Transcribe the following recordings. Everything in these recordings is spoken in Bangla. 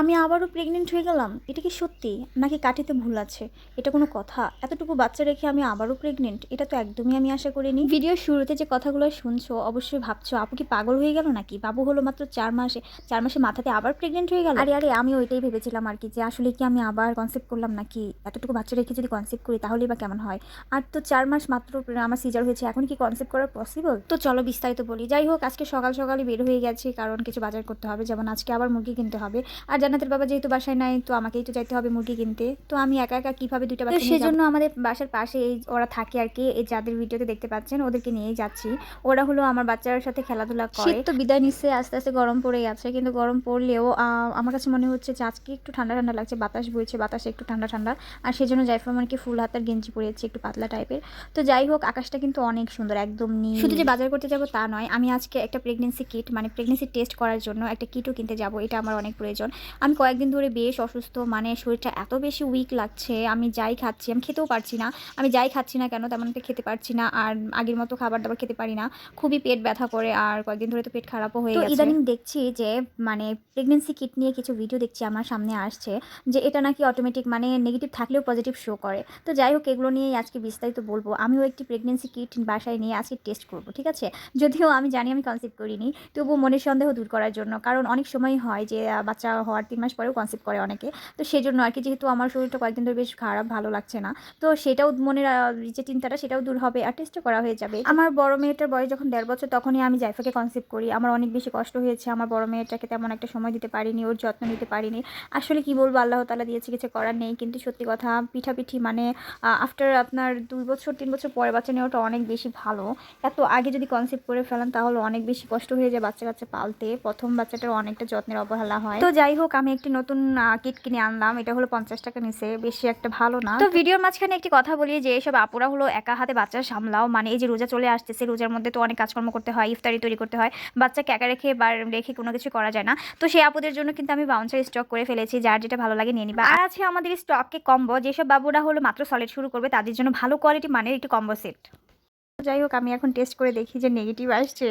আমি আবারও প্রেগনেন্ট হয়ে গেলাম? এটা কি সত্যি? নাকি কাঠিতে ভুল আছে? এটা কোনো কথা? এতটুকু বাচ্চা রেখে আমি আবারও প্রেগনেন্ট এটা তো একদমই আমি আশা করিনি। ভিডিওর শুরুতে যে কথাগুলো শুনছো, অবশ্যই ভাবছ, আপু কি পাগল হয়ে গেল নাকি? বাবু হলো মাত্র চার মাসে চার মাসে মাথাতে আবার প্রেগনেন্ট হয়ে গেল? আরে আরে, আমি ওইটাই ভেবেছিলাম আর কি যে আসলে কি আমি আবার কনসেপ্ট করলাম নাকি? এতটুকু বাচ্চা রেখে যদি কনসেপ্ট করি, তাহলেই বা কেমন হয়? আর তো চার মাস মাত্র আমার সিজার হয়েছে, এখন কি কনসেপ্ট করা পসিবল তো চলো বিস্তারিত বলি। যাই হোক, আজকে সকাল সকালই বের হয়ে গেছি, কারণ কিছু বাজার করতে হবে। যেমন আজকে আবার মুরগি কিনতে হবে। আর জান্নাতের বাবা যেহেতু বাসায় নাই তো আমাকেই তো যাইতে হবে মুরগি কিনতে। তো আমি একা একা কীভাবে দুইটা বাচ্চা সেজন্য আমাদের বাসার পাশে এই ওরা থাকে আর কি এই যাদের ভিডিওতে দেখতে পাচ্ছেন ওদেরকে নিয়েই যাচ্ছি। ওরা হলো আমার বাচ্চার সাথে খেলাধুলা করে। শীত তো বিদায় নিচ্ছে আস্তে আস্তে গরম পড়ে গেছে কিন্তু গরম পড়লেও আমার কাছে মনে হচ্ছে যে আজকে একটু ঠান্ডা ঠান্ডা লাগছে বাতাস বইছে বাতাসে একটু ঠান্ডা ঠান্ডা। আর সেজন্য জাইফা কি ফুল হাতার গেঞ্জি পরেছে একটু পাতলা টাইপের। তো যাই হোক আকাশটা কিন্তু অনেক সুন্দর একদম নীল। শুধু যে বাজার করতে যাব তা নয় আমি আজকে একটা প্রেগনেন্সি কিট মানে প্রেগনেন্সি টেস্ট করার জন্য একটা কিটও কিনতে যাব এটা আমার অনেক প্রয়োজন। আমি কয়েকদিন ধরে বেশ অসুস্থ মানে শরীরটা এত বেশি উইক লাগছে আমি যাই খাচ্ছি আমি খেতেও পারছি না আমি যাই খাচ্ছি না কেন তেমন একটা খেতে পারছি না আর আগের মতো খাবার দাবার খেতে পারি না খুবই পেট ব্যথা করে আর কয়েকদিন ধরে তো পেট খারাপও হয়ে গেছে। ইদানিং দেখছি যে মানে প্রেগনেন্সি কিট নিয়ে কিছু ভিডিও দেখছি আমার সামনে আসছে যে এটা নাকি অটোমেটিক মানে নেগেটিভ থাকলেও পজিটিভ শো করে। তো যাই হোক এগুলো নিয়েই আজকে বিস্তারিত বলব। আমিও একটি প্রেগনেন্সি কিট বাসায় নিয়ে আজকে টেস্ট করব ঠিক আছে? যদিও আমি জানি আমি কনসেপ্ট করিনি তবুও মনের সন্দেহ দূর করার জন্য কারণ অনেক সময় হয় যে বাচ্চা হওয়ার তিন মাস পরেও কনসেপ্ট করে অনেকে। তো সেই জন্য আর কি, যেহেতু আমার শরীরটা কয়েকদিন ধরে বেশ খারাপ, ভালো লাগছে না, তো সেটাও মনের যে চিন্তাটা সেটাও দূর হবে আর টেস্টও করা হয়ে যাবে। আমার বড় মেয়েটার বয়স যখন দেড় বছর, তখনই আমি জাইফাকে কনসেপ্ট করি। আমার অনেক বেশি কষ্ট হয়েছে, আমার বড় মেয়েটাকে তেমন একটা সময় দিতে পারিনি, ওর যত্ন নিতে পারিনি। আসলে কি বলব, আল্লাহ তালা দিয়েছে, কিছু করার নেই। কিন্তু সত্যি কথা, পিঠাপিঠি মানে আফটার আপনার দুই বছর, তিন বছর পরে বাচ্চা নেওয়াটা অনেক বেশি ভালো। এত আগে যদি কনসেপ্ট করে ফেলান, তাহলে অনেক বেশি কষ্ট হয়ে যায় বাচ্চা কাচ্চা পালতে। প্রথম বাচ্চাটার অনেকটা যত্নের অবহেলা হয়। তো যাই হোক আমি একটি নতুন কিট কিনে আনলাম। এটা হলো পঞ্চাশ টাকা নিচে, বেশি একটা ভালো না। তো ভিডিওর মাঝখানে একটি কথা বলি যে এইসব আপুরা হলো একা হাতে বাচ্চা সামলাও। মানে এই যে রোজা চলে আসতেছে রোজার মধ্যে তো অনেক কাজকর্ম করতে হয়, ইফতারি তৈরি করতে হয়। বাচ্চাকে একা রেখে বা রেখে কোনো কিছু করা যায় না। তো সেই আপুদের জন্য কিন্তু আমি বাউন্সার স্টক করে ফেলেছি, যার যেটা ভালো লাগে নিয়ে নিবা। আর আছে আমাদের স্টকে কম্বো যেসব বাবুরা হলো মাত্র সলিড শুরু করবে, তাদের জন্য ভালো কোয়ালিটি মানের একটি কম্বো সেট যাই হোক, আমি এখন টেস্ট করে দেখি যে নেগেটিভ আসছে।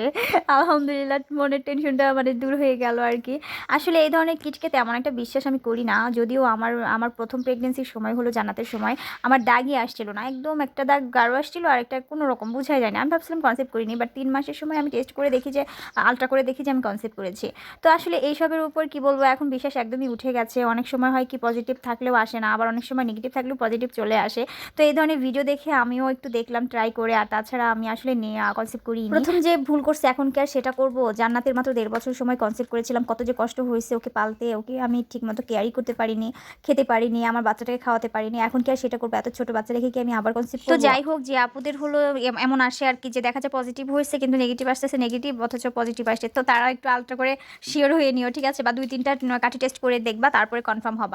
আলহামদুলিল্লাহ, মনের টেনশনটা মানে দূর হয়ে গেল আর কি। আসলে এই ধরনের কিটকে তেমন একটা বিশ্বাস আমি করি না। যদিও আমার আমার প্রথম প্রেগনেন্সির সময় হলো জানাতের সময়, আমার দাগই আসছিল না। একদম একটা দাগ গাঢ় আসছিল আর একটা কোনো রকম বোঝাই যায় না। আমি ভাবছিলাম কনসেপ্ট করিনি বাট তিন মাসের সময় আমি টেস্ট করে দেখি যে আলট্রা করে দেখি যে আমি কনসেপ্ট করেছি। তো আসলে এইসবের উপর কি বলব, এখন বিশ্বাস একদমই উঠে গেছে। অনেক সময় হয় কি পজিটিভ থাকলেও আসে না, আবার অনেক সময় নেগেটিভ থাকলেও পজিটিভ চলে আসে। তো এই ধরনের ভিডিও দেখে আমিও একটু দেখলাম ট্রাই করে। আর তাছাড়া আমি আসলে কনসেপ্ট করি প্রথম যে ভুল করছে এখন কি আর সেটা করব? জান্নাতের মাত্র দেড় বছর সময় কনসেপ্ট করেছিলাম কত যে কষ্ট হয়েছে ওকে পালতে ওকে আমি ঠিক মতো কেয়ারই করতে পারিনি খেতে পারিনি আমার বাচ্চাটাকে খাওয়াতে পারিনি এখন কি আর সেটা করব? এত ছোট বাচ্চা রেখে কি আমি আবার কনসেপ্ট তো যাই হোক যে আপুদের হলো এমন আসে আর কি যে দেখা যায় পজিটিভ হয়েছে কিন্তু নেগেটিভ আসতেছে নেগেটিভ অথচ পজিটিভ আসছে তো তারা একটু আলট্রা করে শিওর হয়ে নিও ঠিক আছে? বা দুই তিনটা কাঠি টেস্ট করে দেখবা তারপরে কনফার্ম হবা।